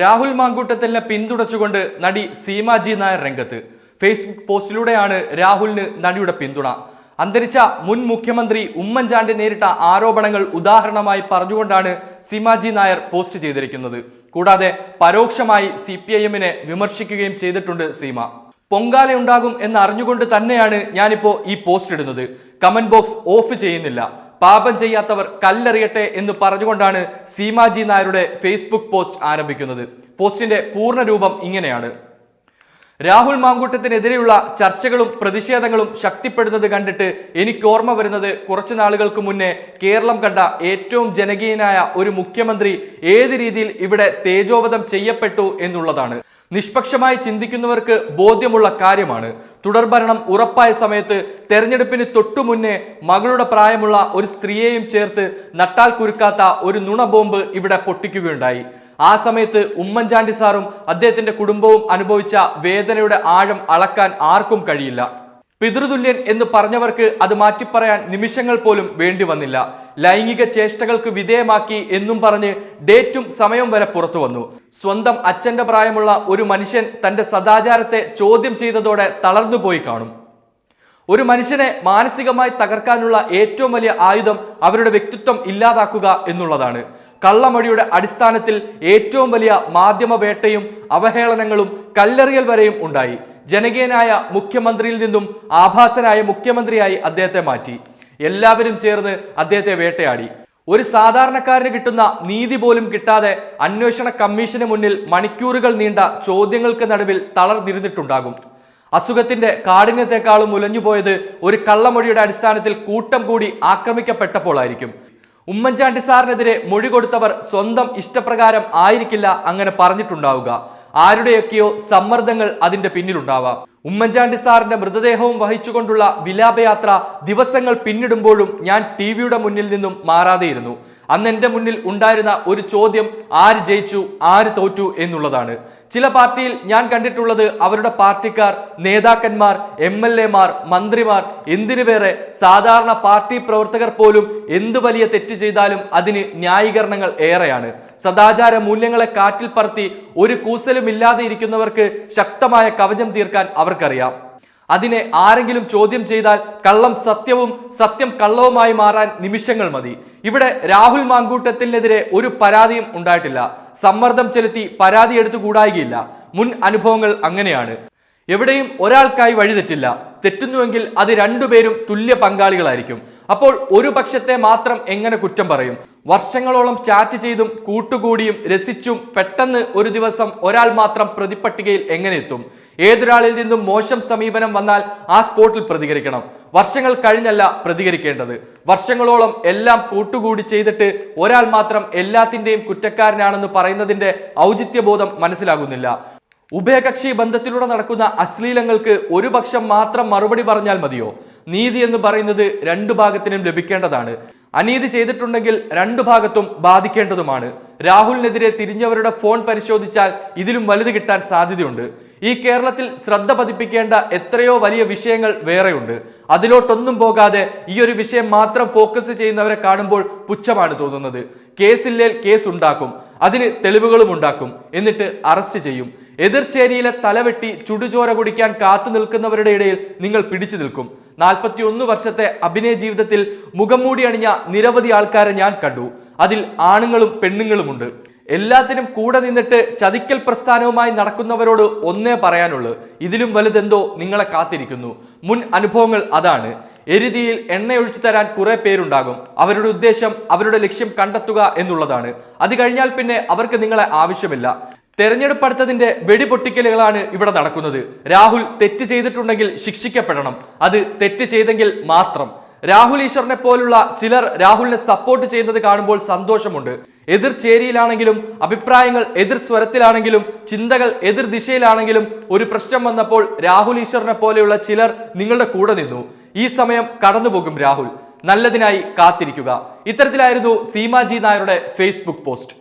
രാഹുൽ മാങ്കൂട്ടത്തിലിനെ പിന്തുണച്ചുകൊണ്ട് നടി സീമാജി നായർ രംഗത്ത്. ഫേസ്ബുക്ക് പോസ്റ്റിലൂടെയാണ് രാഹുലിന് നടിയുടെ പിന്തുണ. അന്തരിച്ച മുൻ മുഖ്യമന്ത്രി ഉമ്മൻചാണ്ടി നേരിട്ട ആരോപണങ്ങൾ ഉദാഹരണമായി പറഞ്ഞുകൊണ്ടാണ് സീമാജി നായർ പോസ്റ്റ് ചെയ്തിരിക്കുന്നത്. കൂടാതെ പരോക്ഷമായി സി പി ഐ എമ്മിനെ വിമർശിക്കുകയും ചെയ്തിട്ടുണ്ട് സീമ. എന്ന് അറിഞ്ഞുകൊണ്ട് തന്നെയാണ് ഞാനിപ്പോ ഈ പോസ്റ്റ് ഇടുന്നത്. കമന്റ് ബോക്സ് ഓഫ് ചെയ്യുന്നില്ല. പാപം ചെയ്യാത്തവർ കല്ലെറിയട്ടെ എന്ന് പറഞ്ഞുകൊണ്ടാണ് സീമാജി നായരുടെ ഫേസ്ബുക്ക് പോസ്റ്റ് ആരംഭിക്കുന്നത്. പോസ്റ്റിന്റെ പൂർണ രൂപം ഇങ്ങനെയാണ്. രാഹുൽ മാങ്കൂട്ടത്തിനെതിരെയുള്ള ചർച്ചകളും പ്രതിഷേധങ്ങളും ശക്തിപ്പെടുന്നത് കണ്ടിട്ട് എനിക്ക് ഓർമ്മ വരുന്നത് കുറച്ചു നാളുകൾക്ക് മുന്നേ കേരളം കണ്ട ഏറ്റവും ജനകീയനായ ഒരു മുഖ്യമന്ത്രി ഏത് രീതിയിൽ ഇവിടെ തേജോവധം ചെയ്യപ്പെട്ടു എന്നുള്ളതാണ്. നിഷ്പക്ഷമായി ചിന്തിക്കുന്നവർക്ക് ബോധ്യമുള്ള കാര്യമാണ്. തുടർഭരണം ഉറപ്പായ സമയത്ത് തെരഞ്ഞെടുപ്പിന് തൊട്ടു മുന്നേ മകളുടെ പ്രായമുള്ള ഒരു സ്ത്രീയെയും ചേർത്ത് നട്ടാൽ കുരുക്കാത്ത ഒരു നുണ ബോംബ് ഇവിടെ പൊട്ടിക്കുകയുണ്ടായി. ആ സമയത്ത് ഉമ്മൻചാണ്ടി സാറും അദ്ദേഹത്തിന്റെ കുടുംബവും അനുഭവിച്ച വേദനയുടെ ആഴം അളക്കാൻ ആർക്കും കഴിയില്ല. പിതൃതുല്യൻ എന്ന് പറഞ്ഞവർക്ക് അത് മാറ്റിപ്പറയാൻ നിമിഷങ്ങൾ പോലും വേണ്ടി വന്നില്ല. ലൈംഗിക ചേഷ്ടകൾക്ക് വിധേയമാക്കി എന്നും പറഞ്ഞ് ഡേറ്റും സമയം വരെ പുറത്തു വന്നു. സ്വന്തം അച്ഛന്റെ പ്രായമുള്ള ഒരു മനുഷ്യൻ തന്റെ സദാചാരത്തെ ചോദ്യം ചെയ്തതോടെ തളർന്നുപോയി കാണും. ഒരു മനുഷ്യനെ മാനസികമായി തകർക്കാനുള്ള ഏറ്റവും വലിയ ആയുധം അവരുടെ വ്യക്തിത്വം ഇല്ലാതാക്കുക എന്നുള്ളതാണ്. കള്ളമൊഴിയുടെ അടിസ്ഥാനത്തിൽ ഏറ്റവും വലിയ മാധ്യമ വേട്ടയും അവഹേളനങ്ങളും കല്ലെറിയൽ വരെയും ഉണ്ടായി. ജനകീയനായ മുഖ്യമന്ത്രിയിൽ നിന്നും ആഭാസനായ മുഖ്യമന്ത്രിയായി അദ്ദേഹത്തെ മാറ്റി. എല്ലാവരും ചേർന്ന് അദ്ദേഹത്തെ വേട്ടയാടി. ഒരു സാധാരണക്കാരന് കിട്ടുന്ന നീതി പോലും കിട്ടാതെ അന്വേഷണ കമ്മീഷന് മുന്നിൽ മണിക്കൂറുകൾ നീണ്ട ചോദ്യങ്ങൾക്ക് നടുവിൽ തളർന്നിരുന്നിട്ടുണ്ടാകും. അസുഖത്തിന്റെ കാഠിന്യത്തെക്കാളും ഉലഞ്ഞുപോയത് ഒരു കള്ളമൊഴിയുടെ അടിസ്ഥാനത്തിൽ കൂട്ടം കൂടി ആക്രമിക്കപ്പെട്ടപ്പോഴായിരിക്കും ഉമ്മൻചാണ്ടി സാറിനെതിരെ മൊഴി കൊടുത്തവർ സ്വന്തം ഇഷ്ടപ്രകാരം ആയിരിക്കില്ല അങ്ങനെ പറഞ്ഞിട്ടുണ്ടാവുക. ആരുടെയൊക്കെയോ സമ്മർദ്ദങ്ങൾ അതിന്റെ പിന്നിലുണ്ടാവാം. ഉമ്മൻചാണ്ടി സാറിന്റെ മൃതദേഹവും വഹിച്ചുകൊണ്ടുള്ള വിലാപയാത്ര ദിവസങ്ങൾ പിന്നിടുമ്പോഴും ഞാൻ ടി വിയുടെ മുന്നിൽ നിന്നും മാറാതെയിരുന്നു. അന്ന് എന്റെ മുന്നിൽ ഉണ്ടായിരുന്ന ഒരു ചോദ്യം ആര് ജയിച്ചു ആര് തോറ്റു എന്നുള്ളതാണ്. ചില പാർട്ടിയിൽ ഞാൻ കണ്ടിട്ടുള്ളത് അവരുടെ പാർട്ടിക്കാർ നേതാക്കന്മാർ എം എൽ എമാർ മന്ത്രിമാർ എന്തിനു വേറെ സാധാരണ പാർട്ടി പ്രവർത്തകർ പോലും എന്ത് വലിയ തെറ്റ് ചെയ്താലും അതിന് ന്യായീകരണങ്ങൾ ഏറെയാണ്. സദാചാര മൂല്യങ്ങളെ കാറ്റിൽ പറത്തി ഒരു കൂസലും ഇല്ലാതെ ഇരിക്കുന്നവർക്ക് ശക്തമായ കവചം തീർക്കാൻ അവർക്കറിയാം. അതിനെ ആരെങ്കിലും ചോദ്യം ചെയ്താൽ കള്ളം സത്യവും സത്യം കള്ളവുമായി മാറാൻ നിമിഷങ്ങൾ മതി. ഇവിടെ രാഹുൽ മാങ്കൂട്ടത്തിനെതിരെ ഒരു പരാതിയും ഉണ്ടായിട്ടില്ല. സമ്മർദ്ദം ചെലുത്തി പരാതി എടുത്തു കൂടായികയില്ല. മുൻ അനുഭവങ്ങൾ അങ്ങനെയാണ്. എവിടെയും ഒരാൾക്കായി വഴിതെറ്റില്ല തെറ്റുന്നുവെങ്കിൽ അത് രണ്ടുപേരും തുല്യ പങ്കാളികളായിരിക്കും. അപ്പോൾ ഒരു പക്ഷത്തെ മാത്രം എങ്ങനെ കുറ്റം പറയും? വർഷങ്ങളോളം ചാറ്റ് ചെയ്തും കൂട്ടുകൂടിയും രസിച്ചും പെട്ടെന്ന് ഒരു ദിവസം ഒരാൾ മാത്രം പ്രതിപ്പട്ടികയിൽ എങ്ങനെ എത്തും? ഏതൊരാളിൽ നിന്നും മോശം സമീപനം വന്നാൽ ആ സ്പോട്ടിൽ പ്രതികരിക്കണം. വർഷങ്ങൾ കഴിഞ്ഞല്ല പ്രതികരിക്കേണ്ടത്. വർഷങ്ങളോളം എല്ലാം കൂട്ടുകൂടി ചെയ്തിട്ട് ഒരാൾ മാത്രം എല്ലാത്തിന്റെയും കുറ്റക്കാരനാണെന്ന് പറയുന്നതിന്റെ ഔചിത്യബോധം മനസ്സിലാകുന്നില്ല. ഉഭയകക്ഷി ബന്ധത്തിലൂടെ നടക്കുന്ന അശ്ലീലങ്ങൾക്ക് ഒരു പക്ഷം മാത്രം മറുപടി പറഞ്ഞാൽ മതിയോ? നീതി എന്ന് പറയുന്നത് രണ്ടു ഭാഗത്തിനും ലഭിക്കേണ്ടതാണ്. അനീതി ചെയ്തിട്ടുണ്ടെങ്കിൽ രണ്ടു ഭാഗത്തും ബാധിക്കേണ്ടതുമാണ്. രാഹുലിനെതിരെ തിരിഞ്ഞവരുടെ ഫോൺ പരിശോധിച്ചാൽ ഇതിലും വലുത് കിട്ടാൻ സാധ്യതയുണ്ട്. ഈ കേരളത്തിൽ ശ്രദ്ധ പതിപ്പിക്കേണ്ട എത്രയോ വലിയ വിഷയങ്ങൾ വേറെയുണ്ട്. അതിലോട്ടൊന്നും പോകാതെ ഈ ഒരു വിഷയം മാത്രം ഫോക്കസ് ചെയ്യുന്നവരെ കാണുമ്പോൾ പുച്ഛമാണ് തോന്നുന്നത്. കേസില്ലേൽ കേസ് ഉണ്ടാക്കും അതിന് തെളിവുകളും ഉണ്ടാക്കും എന്നിട്ട് അറസ്റ്റ് ചെയ്യും. എതിർചേരിയിലെ തലവെട്ടി ചുടുചോര കുടിക്കാൻ കാത്തു നിൽക്കുന്നവരുടെ ഇടയിൽ നിങ്ങൾ പിടിച്ചു നിൽക്കും. നാൽപ്പത്തി ഒന്ന് വർഷത്തെ അഭിനയ ജീവിതത്തിൽ മുഖം മൂടി അണിഞ്ഞ നിരവധി ആൾക്കാരെ ഞാൻ കണ്ടു. അതിൽ ആണുങ്ങളും പെണ്ണുങ്ങളുമുണ്ട്. എല്ലാത്തിനും കൂടെ നിന്നിട്ട് ചതിക്കൽ പ്രസ്ഥാനവുമായി നടക്കുന്നവരോട് ഒന്നേ പറയാനുള്ളൂ. ഇതിലും വലുതെന്തോ നിങ്ങളെ കാത്തിരിക്കുന്നു. മുൻ അനുഭവങ്ങൾ അതാണ്. എരുതിയിൽ എണ്ണയൊഴിച്ചു തരാൻ കുറെ പേരുണ്ടാകും. അവരുടെ ഉദ്ദേശം അവരുടെ ലക്ഷ്യം കണ്ടെത്തുക എന്നുള്ളതാണ്. അത് കഴിഞ്ഞാൽ പിന്നെ അവർക്ക് നിങ്ങളെ ആവശ്യമില്ല. തെരഞ്ഞെടുപ്പ് അടുത്തതിന്റെ വെടിപൊട്ടിക്കലുകളാണ് ഇവിടെ നടക്കുന്നത്. രാഹുൽ തെറ്റ് ചെയ്തിട്ടുണ്ടെങ്കിൽ ശിക്ഷിക്കപ്പെടണം. അത് തെറ്റ് ചെയ്തെങ്കിൽ മാത്രം. രാഹുൽ ഈശ്വറിനെ പോലുള്ള ചിലർ രാഹുലിനെ സപ്പോർട്ട് ചെയ്യുന്നത് കാണുമ്പോൾ സന്തോഷമുണ്ട്. എതിർ ചേരിയിലാണെങ്കിലും അഭിപ്രായങ്ങൾ എതിർ സ്വരത്തിലാണെങ്കിലും ചിന്തകൾ എതിർ ദിശയിലാണെങ്കിലും ഒരു പ്രശ്നം വന്നപ്പോൾ രാഹുൽ ഈശ്വറിനെ പോലെയുള്ള ചിലർ നിങ്ങളുടെ കൂടെ നിന്നു. ഈ സമയം കടന്നുപോകും രാഹുൽ. നല്ലതിനായി കാത്തിരിക്കുക. ഇത്തരത്തിലായിരുന്നു സീമാജി നായരുടെ ഫേസ്ബുക്ക് പോസ്റ്റ്